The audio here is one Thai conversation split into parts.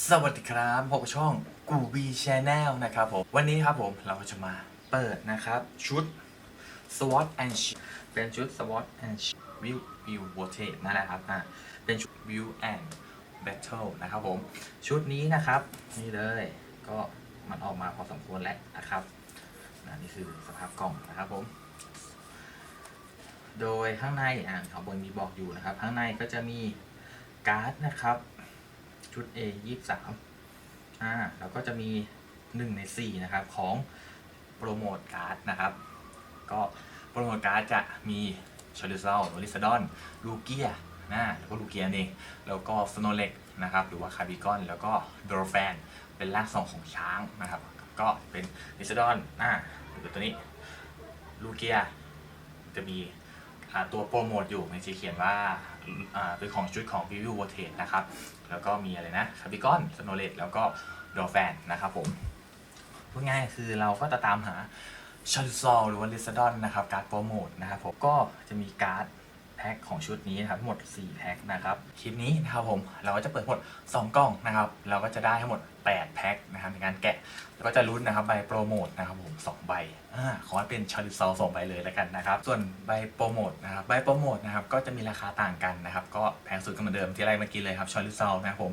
สวัสดีครับพบกับช่องกูบีชแนลนะครับผม วันนี้ครับผมเราจะมาเปิดนะครับ ชุด SWOT and s h i e เป็นชุด SWOT and Shield View View Rotate นั่นแหละครับอะเป็นชุด View and Battle นะครับผม ชุดนี้นะครับ นี่เลยก็มันออกมาพอสมควรแล้วนะครับน,นี่คือสภาพกล่องนะครับผม โดยข้างในอ่าขางบนมีบอกอยู่นะครับ ข้างในก็จะมีการ์ดนะครับ ชุด A ยี่สามอ่าแล้วก็จะมีหนึ่งในสี่นะครับ ของโปรโมทการ์ดนะครับ ก็โปรโมทการ์ดจะมีชาริซ a ลโนริซาดอนลูเกียนะแล้วก็ลูเกียเอง แล้วก็สโนเล็กนะครับ หรือว่าคาร์บิกอน แล้วก็โดรแฟน เป็นร่างทรงของช้างนะครับ ก็เป็นลิซาดอนอ่าหรือตัวนี้ลูเกียจะมี ตัวโปรโมทอยู่มันจะเขียนว่าอ่าเป็นของชุดของ v i v i w v o t a t e นะครับ แล้วก็มีอะไรนะคาบิกอนสโนเลตแล้วก็ดอแฟนนะครับผมพูดง่ายคือเราก็จะตามหาชาลซอลหรือว่าลิซดอนนะครับการ์ดโปรโมทนะครับผมก็จะมีการ์ด พ็คของชุดนี้นะครับทั้งหมด 4 แพ็คนะครับคลิปนี้นะครับผมเราก็จะเปิดหมด 2 กล่องนะครับ เราก็จะได้ทั้งหมด 8 แพ็คนะครับในการแกะแล้วก็จะลุ้นนะครับใบโปรโมทนะครับผมสองใบอขอให้เป็นชาริซอลสองใบเลยแล้วกันนะครับ ส่วนใบโปรโมทนะครับใบโปรโมทนะครับก็จะมีราคาต่างกันนะครับ ก็แพงสุดก็เหมือนเดิมที่ไรเมื่อกี้เลยครับชาริซอลนะครับผม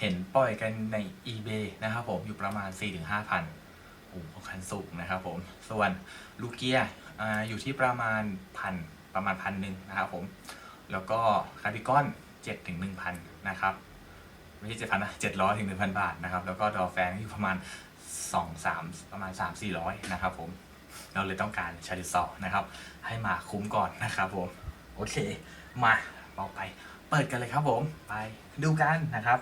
เห็นปล่อยกันใน eBay นะครับผมอยู่ประมาณ 4-5พันโอ้โหค่อนสูงนะครับผมส่วนลูเกียออยู่ที่ประมาณพัน ประมาณพันหนึ่งนะครับผมแล้วก็คาร์บิกอน7ถึง1,000นนะครับไม่ใช่เจ็ดพันนะเจ็ดร้อยถึงหนึ่งพันบาทนะครับแล้วก็ดอแฟนอยู่ประมาณสองสามประมาณสามสี่ร้อยนะครับผมเราเลยต้องการชาริซอนะครับ ให้มาคุ้มก่อนนะครับผม โอเค มาเราไปเปิดกันเลยครับผมไปดูกันนะครับ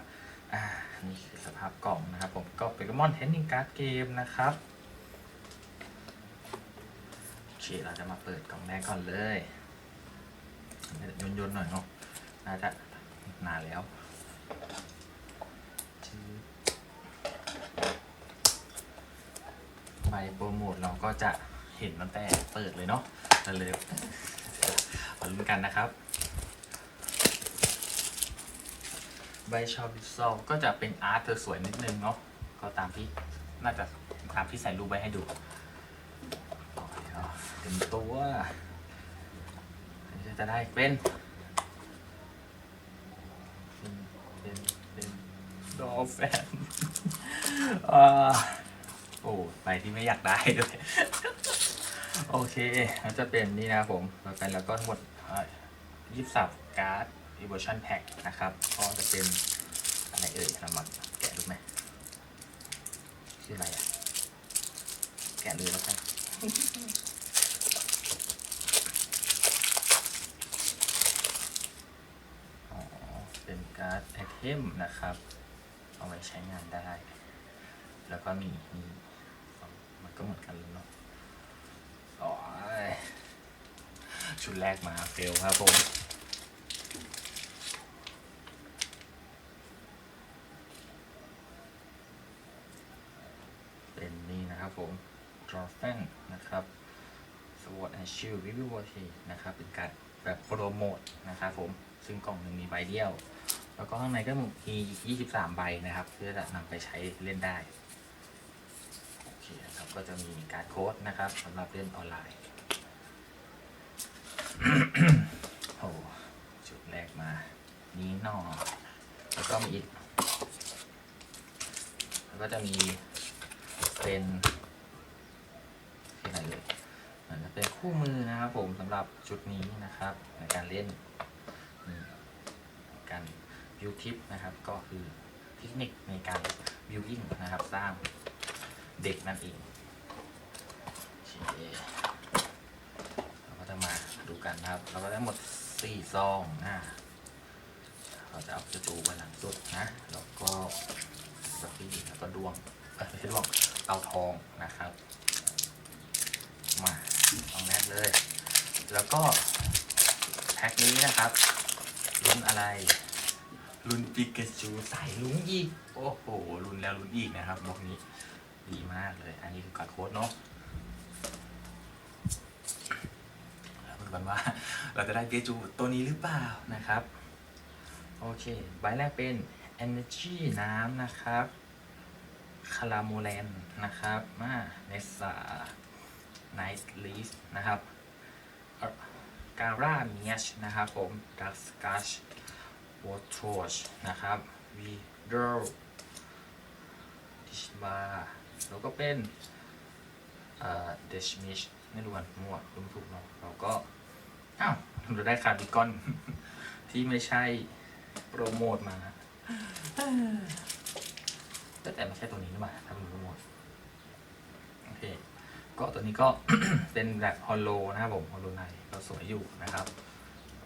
อ่านี่คือสภาพกล่องนะครับผมก็เป็นกมอนเทนนิงการ์ดเกมนะครับโอเคเราจะมาเปิดกล่องแรกก่อนเลย ยนๆหน่อยเนาะน่าจะนานแล้วใบโปรโมทเราก็จะเห็นตั้งแต่เปิดเลยเนาะเราเลยมาลุ้นกันนะครับ ใบชอบิซอลก็จะเป็นอาร์ตเธอสวยนิดนึงเนาะก็ตามที่น่าจะตามที่ใส่รูปไว้ให้ดูเดี๋ยวเต็มตัว จะได้เป็นเป็นเป็นดอแฟนอ่าโอ้ไปที่ไม่อยากได้เลยโอเคมันจะเป็นนี่นะผมต่อไปแล้วก็ทั้งหมดยี่สิบสามการ์ด evolution pack นะครับ ก็จะเป็นอะไรเอ่ยเรามาแกะดูไหมชื่ออะไรอะ แกะเลยแล้วกัน อ๋อ เป็นการ์ดไอเทมนะครับ เอาไว้ใช้งานได้ แล้วก็มีมีมันก็เหมือนกันเลยเนาะอ้ยชุดแรกมาเฟลครับผมเป็นนี่นะครับผม d r a f e n นะครับ Sword and Shield r e v i e w Watch นะครับ เป็นการแบบโปรโมทนะครับผม ซึ่งกล่องหนึ่งมีใบเดียว แล้วก็ข้างในก็มีอีก 23 ใบนะครับเพื่อจะนำไปใช้เล่นได้โอเคครับก็จะมีการโค้ดนะครับสำหรับเล่นออนไลน์โอ้จุดแรกมา นี้นอแล้วก็มีอีกแล้วก็จะมีเป็นที่ไหนเลยมือนจะเป็นคู่มือนะครับผมสำหรับชุดนี้นะครับในการเล่นนี่กา วิวทิปนะครับก็คือเทคนิคในการวิวอิงนะครับ สร้างเด็กนั่นเองเราก็จะมาดูกันนะครับ เราก็ได้หมดสี่ซองนะเราจะเอาจะจูไว้หลังสุดนะ แล้วก็สปีดแล้วก็ดวงไม่ใช่ดวงเตาทองนะครับ มาตองแรกเลย แล้วก็แพ็คนี้นะครับลุ้นอะไร ลุนปิกาจูใส่ลุ้นอีก โอ้โหลุนแล้วลุ้นอีกนะครับบล็อกนี้ ดีมากเลย อันนี้คือการโค้ดเนาะแล้วมาดูกันว่าเราจะได้ปิกาจูตัวนี้หรือเปล่านะครับ โอเค ใบแรกเป็น Energy น้ำนะครับคาราโมแลนนะครับมาเนสซาไนท์ลีสนะครับการ่าเมียชนะครับผมดักสกัช วอทรชนะครับวีเดร์ดิชบาแล้วก็เป็นเดชมิชไม่รู้วันมั่วรู้ถูกเนาะแล้วก็ อ้าวเราได้คาร์ดิกอน ที่ไม่ใช่โปรโมทมาแต่แต่ไม่ใช่ตัวนี้นี่หว่าถ้าเป็นโปรโมทโอเคก็ตัวนี้ก็เป็นแบบฮอลโลนะครับผมฮอลโลในก็สวยอยู่นะครับ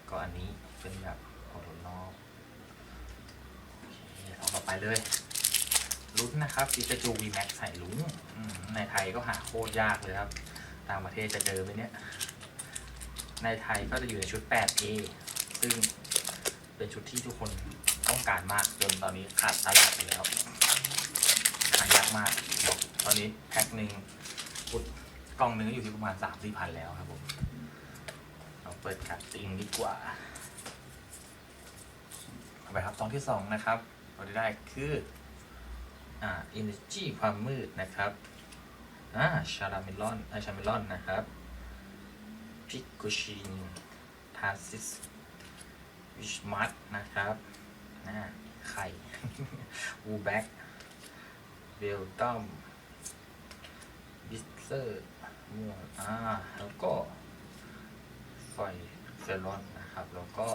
ก็อันนี้เป็นแบบฮอลโลนอกโอเคเอาต่อ ไปเลย ลุ้นนะครับปิกาจู V Max ใส่ลุงในไทยก็หาโคตรยากเลยครับ ต่างประเทศจะเจอไหมเนี่ย ในไทยก็จะอยู่ในชุด 8A ซึ่งเป็นชุดที่ทุกคนต้องการมากจนตอนนี้ขาดตลาดไปแล้วหายากมาก ตอนนี้แพ็คหนึ่งพุดกล่องหนึ่งอยู่ที่ประมาณสามสี่พันแล้วครับผม เราเปิดกัดติงดีกว่าเอาไปครับซองที่สองนะครับ เราได้ได้คืออ่า energy ความมืดนะครับอ่าชาราเมลอนอ่าชาเมลอนนะครับพิกโกชินทาซิสวิชมัตนะครับนะไข่วูแบ็กเบลตัมบิสเซอร์ม่วงอ่าแล้วก็ไฟเฟลอนนะครับ แล้วก็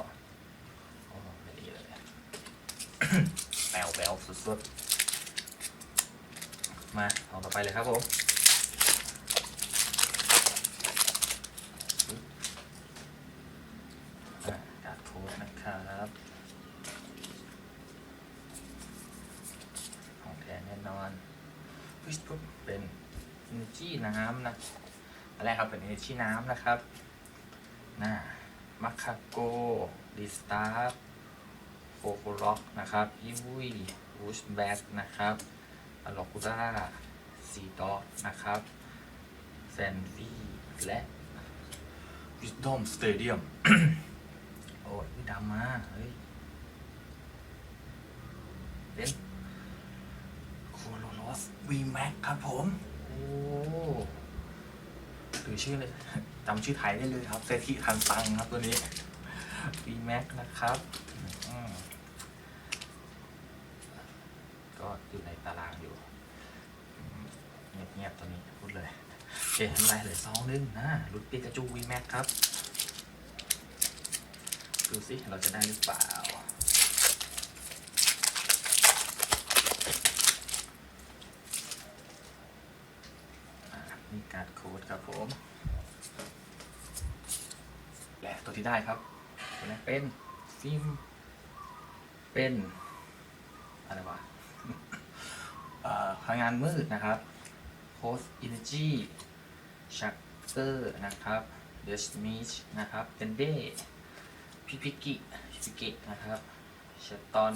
โอ้ไม่ดีเลย ปลวแปลวสุดๆ มาเอาต่อไปเลยครับผมกาดโค้ดนะครับของแท้แน่นอนเป็น energy น้ำนะอันแรกครับเป็น energy น้ำนะครับน่ามัคคาโกดีสตาร์ โฟโคล็อกนะครับอีวุยวูชแบ็กนะครับอลอคูราซีด็อกนะครับแซนฟี่และวิดอมสเตเดียมโอ้ยดำมาเฮ้ยเป็นโคโลลอสวีแม็กครับผม โอ้ถือชื่อเลยจำชื่อไทยได้เลยครับเซธิทันตังครับตัวนี้ V Max นะครับ อืม ก็อยู่ในตารางอยู่ เงียบๆตัวนี้พูดเลยโอเคทำไรเหลยซองนึงนะรุดปิกาจู V Max ครับ ดูสิเราจะได้หรือเปล่านี่การ์ดโค้ดครับผม และตัวที่ได้ครับตัวนี้เป็นฟิล์มเป็น อะไรวะ พลังงานมืดนะครับโ o สอินเนจีชักเตอร์นะครับ เดสมิชนะครับเ e นเดพิพิกิพิพิกินะครับเชตตอน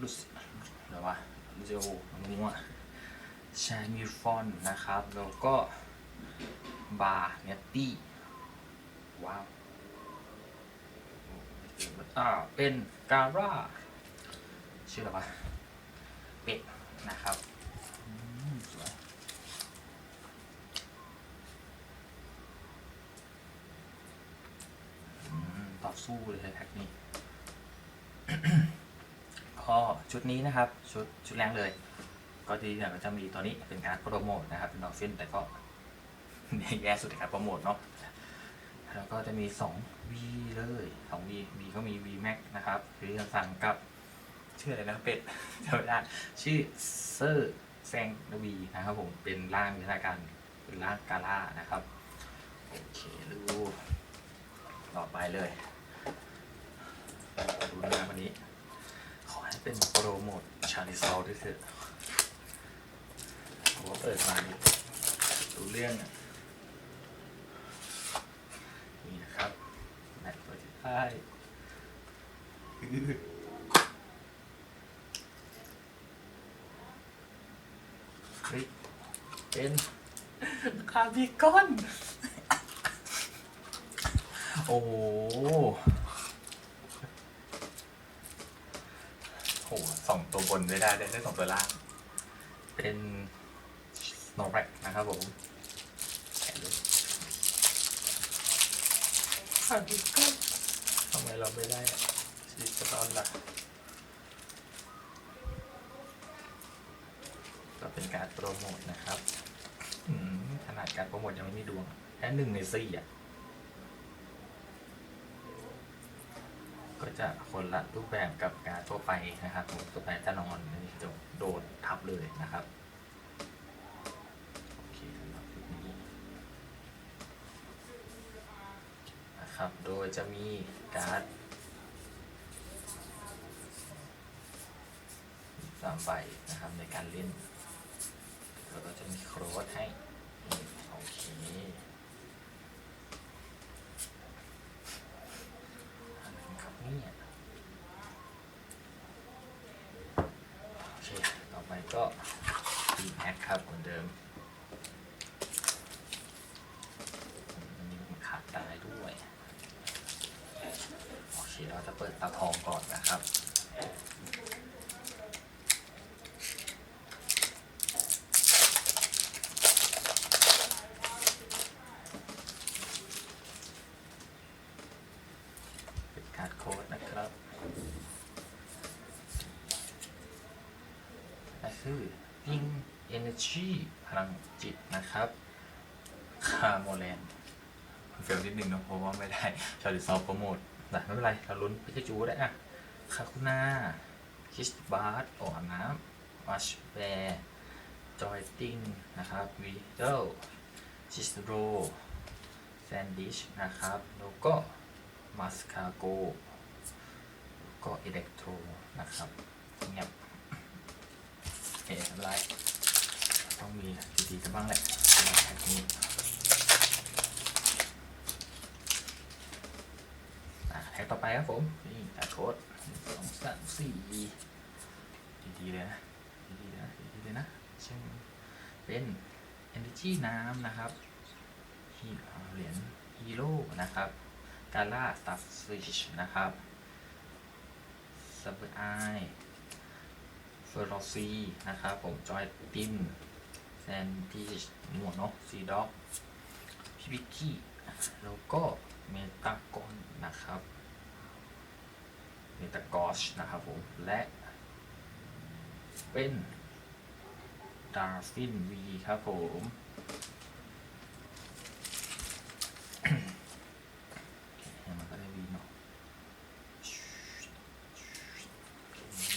ลูสอะไรวะลูเซโอมัวชามิฟอนนะครับ แล้วก็บาร์เนตตี้ว้าวอ่าเป็นการ่าชื่ออะไรวะ เป็ดนะครับอืมสวยอืมต่อสู้เลยแพ็คนี้ก็ชุดนี้นะครับ ชุดชุดแรกเลย ก็ดีเนี่ยก็จะมีตัวนี้เป็นการโปรโมทนะครับ เป็นดอฟฟินแต่ก็แย่สุดในการโปรโมทเนาะแล้วก็จะมี 2 V เลย 2 V V ก็มี V Max นะครับคือจะสั่งกับ ชื่ออะไรนะเป็ดจำไม่ได้ชื่อเซอร์แซงนวีนะครับผมเป็นร่างวิทยาการเป็นร่างกาล่านะครับโอเคดูต่อไปเลยดูนะวันนี้ ขอให้เป็นโปรโมทชาลิซอลด้วยเถอะผมว่าเปิดมานี่ดูเรื่องนี่นะครับแมตตัวที่ได้ เฮ้ยเป็นคาร์บิคอน โอ้โหโหตัวบนไม่ได้ได้ได้สองตัวล่าง เป็น Snorlax นะครับผมแกะเลยขาดอีกก็ทำไมเราไม่ได้ชีสตอนล่ะ ก็เป็นการโปรโมทนะครับขนาดการโปรโมทยังไม่มีดวงแค่หนึ่งในสี่อะ ก็จะคนละรูปแบบกับการทั่วไปนะครับผมทั่วไปจะนอนอันนี้จะโดนทับเลยนะครับโอเคสำหรับคลิปนี้นะครับ โดยจะมีการ์ดสามใบนะครับในการเล่น เราจะมีโครดให้โอเคอะไรครับเนี่ยโอเค ต่อไปก็ทีแอคครับเหมือนเดิม อันนี้มันขาดตายด้วย โอเค เราจะเปิดตาทองก่อนนะครับ เป็นการ์ดโค้ดนะครับนั่นคือยิง Energy พลังจิตนะครับคาโมแลนเฟลนิดนึงนะเพราะว่าไม่ได้ชาลิซอฟโปรโมทแต่ไม่เป็นไร เราลุ้นพิกาจูได้อะคาคุน่าคิสบาร์ดโออาน้ำวัชแวร์จอยติงนะครับวีเดลชิสโรแซนดิชนะครับ แล้วก็มาสคาโกก็อิเล็กโทรนะครับเงียบโอเคไม่เป็นไร ต้องมีดีๆกันบ้างแหละสำหรับแพ็คนี้แพ็คต่อไปครับผมนี่ตัดโค้ดสองสามสี่ดีๆเลยนะดีๆนะดีๆเลยนะเช่นเป็น Energy น้ำนะครับเหรียญฮีโร่นะครับกาล่าสตัฟซิชนะครับซับเบอร์ไอเฟอร์โรซีนะครับ ผมจอยติน แซนดี้หมวกเนาะซีด็อกพี่วิกกี้แล้วก็เมตากอนนะครับเมตากอชนะครับผม และเป็นดาร์ฟินวีครับผมมันก็ได้วีเนาะโอเค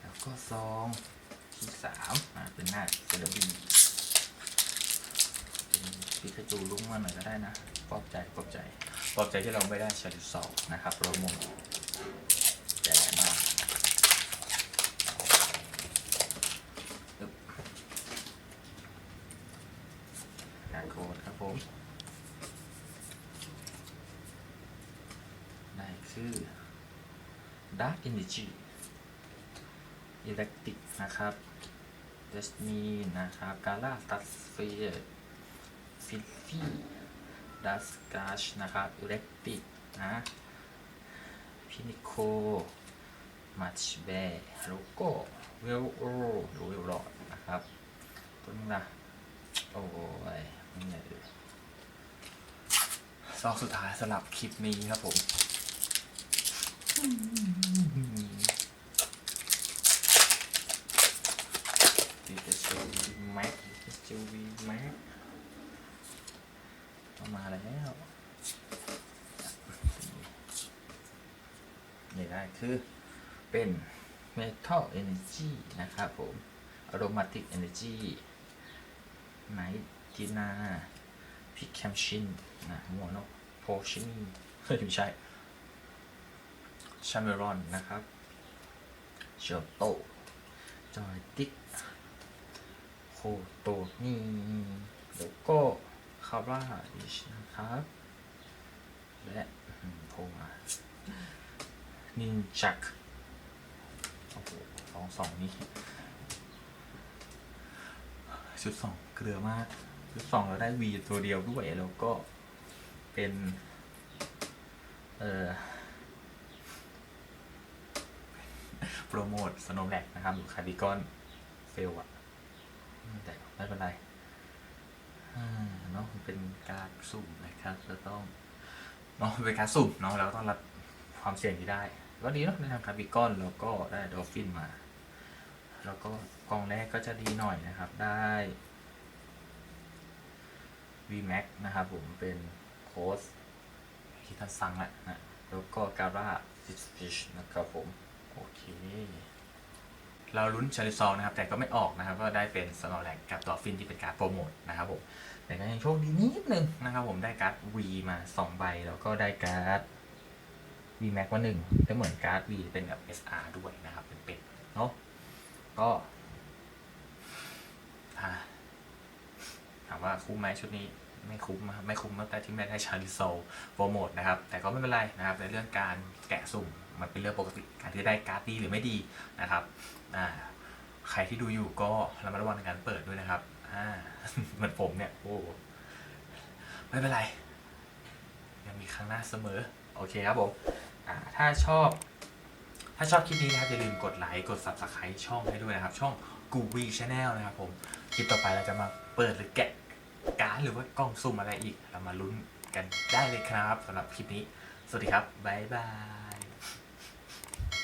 แล้วก็ซอง สามอ่าเป็นหน้าเซเลบีเป็นปิกาจูลุ้งมาหน่อยก็ได้นะปลอบใจปลอบใจปลอบใจที่เราไม่ได้ชาลิซอลนะครับโรโมทแย่มากอึ๊บการโค้ดครับผมได้คือ Dark Energy Electric นะครับ เดสมีนะครับกาลาตัสเฟียฟิลฟี่ดัสกาชนะครับอิเล็กติกนะพินิโคมัชเบโลโก้เวลโอหรือเวลรอดนะครับตัวนึงนะโอ้ยนี่ไงซองสุดท้ายสำหรับคลิปนี้ครับผม ดีเจจูวี แม็กดีเจจูวีแม็กมาแล้วนี่ได้คือเป็น Metal Energy นะครับผม Aromatic Energy ไนทีนาพิกแคมชินนะมัวเนาะโพชินไม่ใช่ชาเมรอนนะครับเชลโตจอยติก คโตนี่แล้วก็คาร่าดิชนะครับ และอืมโผล่มานินจักโอ้โหสองสองนี่ชุดสองเกลือมากชุดสองเราได้วีตัวเดียวด้วยแล้วก็เป็น เอ่อโปรโมทสโนว์แลกนะครับหรือคาร์ดิกอนเฟลอะอืม แต่ไม่เป็นไรเนาะเป็นการสุ่มนะครับจะต้องเนาะเป็นการสุ่มเนาะเราก็ต้องรับความเสี่ยงที่ได้ ก็ดีเนาะในทางคาร์ดิกอนแล้วก็ได้ดอฟฟินมา แล้วก็กองแรกก็จะดีหน่อยนะครับ ได้ VMAX นะครับผมเป็นโค้ชที่ท่านสั่งแหละนะแล้วก็การ่าสฟิชนะครับผม โอเค เราลุ้นชาริซอลนะครับแต่ก็ไม่ออกนะครับก็ได้เป็นสโนแลกกับดอฟฟินที่เป็นการโปรโมทนะครับผมแต่ก็ยังโชคดีนิดนึงนะครับผมได้การ์ด V มา 2 ใบ แล้วก็ได้การ์ด V Max มาหนึ่งก็เหมือนการ์ด V เป็นแบบ SR ด้วยนะครับ เป็นเป็ดเนาะก็ถามว่าคุ้มไหมชุดนี้ไม่คุ้มนะครับไม่คุ้มตั้งแต่ที่ไม่ได้ชาริโซโปรโมทนะครับ แต่ก็ไม่เป็นไรนะครับในเรื่องการแกะสุ่ม มันเป็นเรื่องปกติการที่ได้การ์ดดีหรือไม่ดีนะครับอ่าใครที่ดูอยู่ก็ระมัดระวังในการเปิดด้วยนะครับอ่าเหมือนผมเนี่ยโอ้ไม่เป็นไรยังมีครั้งหน้าเสมอโอเคครับผมอ่าถ้าชอบ ถ้าชอบคลิปนี้นะครับอย่าลืมกดไลค์กด subscribe ช่องให้ด้วยนะครับ ช่อง g o o g l e Channel นะครับผมคลิปต่อไปเราจะมาเปิดหรือแกะการ์ดหรือว่ากล่องสุ่มอะไรอีก เรามาลุ้นกันได้เลยครับสำหรับคลิปนี้ สวัสดีครับ บ๊ายบาย